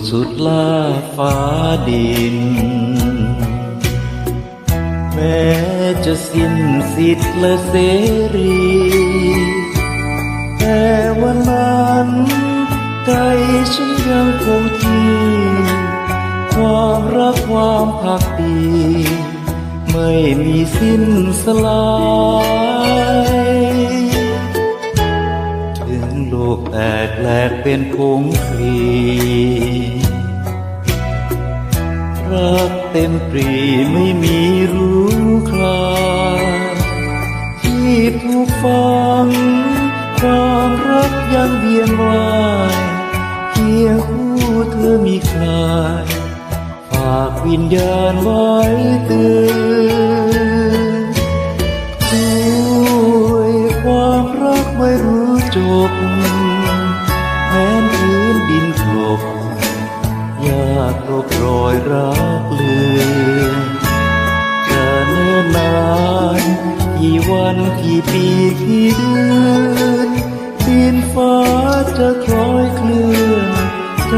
่สุดล่าฟ้าดิน แม้จะสิ้นสิทธิ์และเสรี แต่วันนั้นใจฉันยังคงที่ความรักความพักดี ไม่มีสิ้นสลายถึงโลกแตกแหลกเป็นผงคลี กเต็มปรีไม่มีรู้คลาที่ถูกฟังความรักยังเบียนวายเคียงคู่เธอมีคลายฝากวิญญาณไว้เตือนด้วยความรักไม่รู้จบากรอยรักเลือนจะเนิ่นนานกี่วันกี่ปีกี่เดือนดินฟ้าจะคล้อยเคลื่อนใจ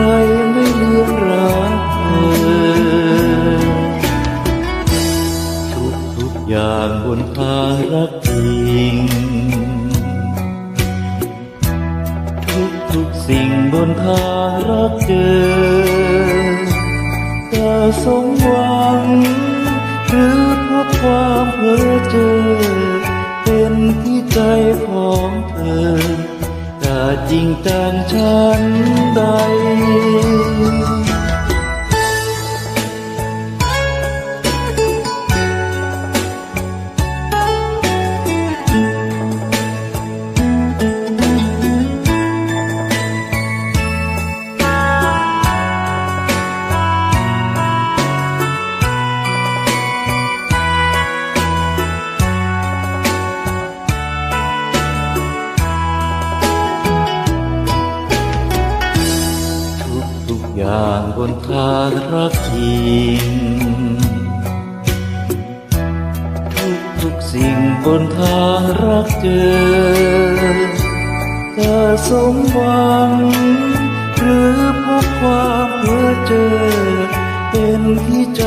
ไม่เลือนรักเธอทุกทุกอย่างบนทางรักจริงทุกทุกสิ่งบนทางรักเจอ ธอสมหวัง หรือเพราะความเพ้อเจอ เป็นที่ใจของเธอแต่จริงจังฉันใด กางบนทางรักจริงทุกทุกๆสิ่งบนทางรักเจอจะสมหวัง หรือพบความเพ้อเจอ เป็นที่ใจ